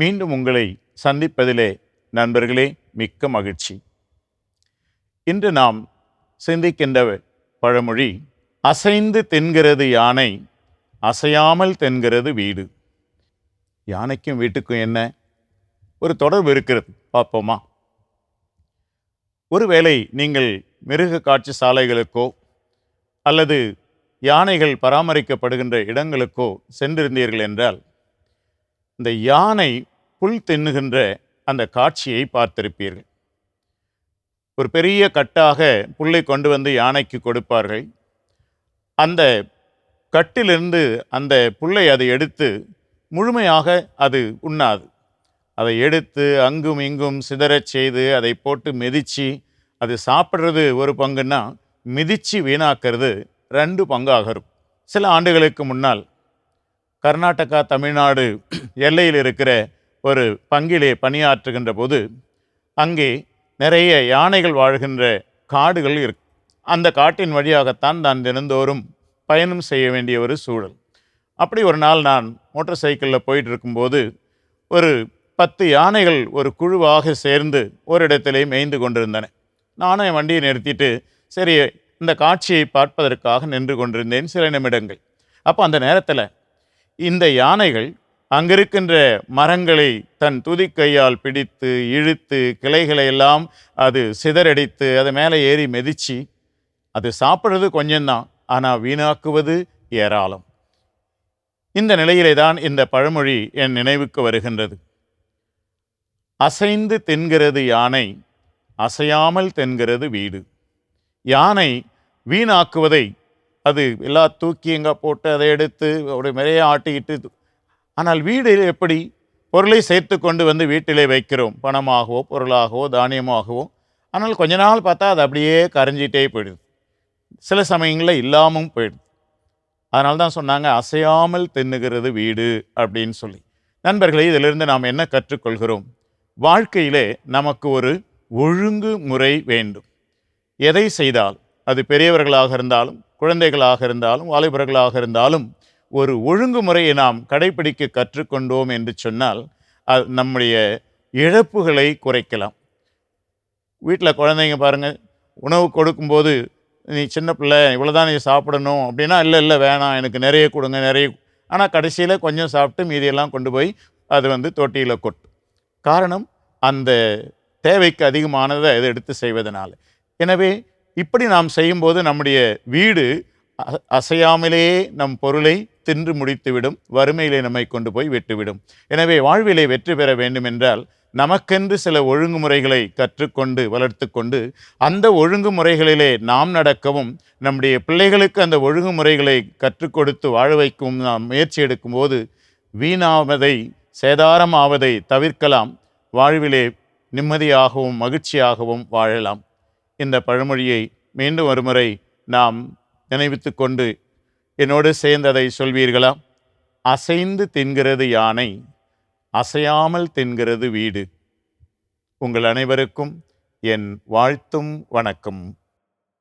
மீண்டும் உங்களை சந்திப்பதிலே நண்பர்களே மிக்க மகிழ்ச்சி. இன்று நாம் சிந்திக்கின்ற பழமொழி அசைந்து தென்கிறது யானை அசையாமல் தென்கிறது வீடு. யானைக்கும் வீட்டுக்கும் என்ன? ஒரு தொடர்பு இருக்கிறது பார்ப்போமா? ஒருவேளை நீங்கள் மிருக காட்சி சாலைகளுக்கோ அல்லது யானைகள் பராமரிக்கப்படுகின்ற இடங்களுக்கோ சென்றிருந்தீர்கள் என்றால் இந்த யானை புல் தின்னுகின்ற அந்த காட்சியை பார்த்திருப்பீர்கள். ஒரு பெரிய கட்டாக புல்லை கொண்டு வந்து யானைக்கு கொடுப்பார்கள். அந்த கட்டிலிருந்து அந்த புல்லை அதை எடுத்து முழுமையாக அது உண்ணாது. அதை எடுத்து அங்கும் இங்கும் சிதறச் செய்து அதை போட்டு மிதித்து அது சாப்பிட்றது ஒரு பங்குன்னா மிதித்து வீணாக்கிறது ரெண்டு பங்காக இருக்கும். சில ஆண்டுகளுக்கு முன்னால் கர்நாடகா தமிழ்நாடு எல்லையில் இருக்கிற ஒரு பங்கிலே பணியாற்றுகின்ற போது அங்கே நிறைய யானைகள் வாழ்கின்ற காடுகள் இருக்கு. அந்த காட்டின் வழியாகத்தான் நான் தினந்தோறும் பயணம் செய்ய வேண்டிய ஒரு சூழல். அப்படி ஒரு நாள் நான் மோட்டார் சைக்கிளில் போயிட்டு இருக்கும்போது ஒரு பத்து யானைகள் ஒரு குழுவாக சேர்ந்து ஒரு இடத்திலே மேய்ந்து கொண்டிருந்தன. நானும் என் வண்டியை நிறுத்திட்டு சரி இந்த காட்சியை பார்ப்பதற்காக நின்று கொண்டிருந்தேன் சில நிமிடங்கள். அப்போ அந்த நேரத்தில் இந்த யானைகள் அங்கிருக்கின்ற மரங்களை தன் துதிக்கையால் பிடித்து இழுத்து கிளைகளை எல்லாம் அது சிதறடித்து அது மேலே ஏறி மெதிச்சு அது சாப்பிட்றது கொஞ்சம்தான் ஆனால் வீணாக்குவது ஏராளம். இந்த நிலையிலே தான் இந்த பழமொழி என் நினைவுக்கு வருகின்றது. அசைந்து தென்கிறது யானை அசையாமல் தென்கிறது வீடு. யானை வீணாக்குவதை அது எல்லா தூக்கி எங்கே போட்டு அதை எடுத்து ஒரு நிறைய ஆட்டிக்கிட்டு ஆனால் வீடு எப்படி? பொருளை சேர்த்து கொண்டு வந்து வீட்டிலே வைக்கிறோம். பணமாகவோ பொருளாகவோ தானியமாகவோ. ஆனால் கொஞ்ச நாள் பார்த்தா அது அப்படியே கரைஞ்சிட்டே போயிடுது. சில சமயங்களில் இல்லாமல் போயிடுது. அதனால தான் சொன்னாங்க அசையாமல் தின்னுகிறது வீடு அப்படின்னு சொல்லி. நண்பர்களே இதிலிருந்து நாம் என்ன கற்றுக்கொள்கிறோம்? வாழ்க்கையிலே நமக்கு ஒரு ஒழுங்கு முறை வேண்டும். எதை செய்தால் அது பெரியவர்களாக இருந்தாலும் குழந்தைகளாக இருந்தாலும் வாலிபர்களாக இருந்தாலும் ஒரு ஒழுங்குமுறையை நாம் கடைபிடிக்க கற்றுக்கொண்டோம் என்று சொன்னால் அது நம்முடைய இழப்புகளை குறைக்கலாம். வீட்டில் குழந்தைங்க பாருங்கள் உணவு கொடுக்கும்போது நீ சின்ன பிள்ளை இவ்வளோதான் நீ சாப்பிடணும். அப்படின்னா இல்லை இல்லை வேணாம் எனக்கு நிறைய கொடுங்க நிறைய ஆனால் கடைசியில் கொஞ்சம் சாப்பிட்டு மீதியெல்லாம் கொண்டு போய் அது வந்து தொட்டியில் கொட்டும். காரணம் அந்த தேவைக்கு அதிகமானதை அதை எடுத்து செய்வதனால். எனவே இப்படி நாம் செய்யும்போது நம்முடைய வீடு அ- அசையாமலே நம் பொருளை தின்று முடித்துவிடும் வறுமையிலே நம்மை கொண்டு போய் விட்டுவிடும். எனவே வாழ்விலே வெற்றி பெற வேண்டுமென்றால் நமக்கென்று சில ஒழுங்குமுறைகளை கற்றுக்கொண்டு வளர்த்து கொண்டு அந்த ஒழுங்குமுறைகளிலே நாம் நடக்கவும் நம்முடைய பிள்ளைகளுக்கு அந்த ஒழுங்குமுறைகளை கற்றுக் கொடுத்து வாழ வைக்கவும் நாம் முயற்சி எடுக்கும்போது வீணாவதை சேதாரமாவதை தவிர்க்கலாம். வாழ்விலே நிம்மதியாகவும் மகிழ்ச்சியாகவும் வாழலாம். இந்த பழமொழியை மீண்டும் ஒருமுறை நாம் நினைவித்து கொண்டு என்னோடு சேர்ந்ததை சொல்வீர்களா? அசைந்து தின்கிறது யானை அசையாமல் தின்கிறது வீடு. உங்கள் அனைவருக்கும் என் வாழ்த்தும் வணக்கம்.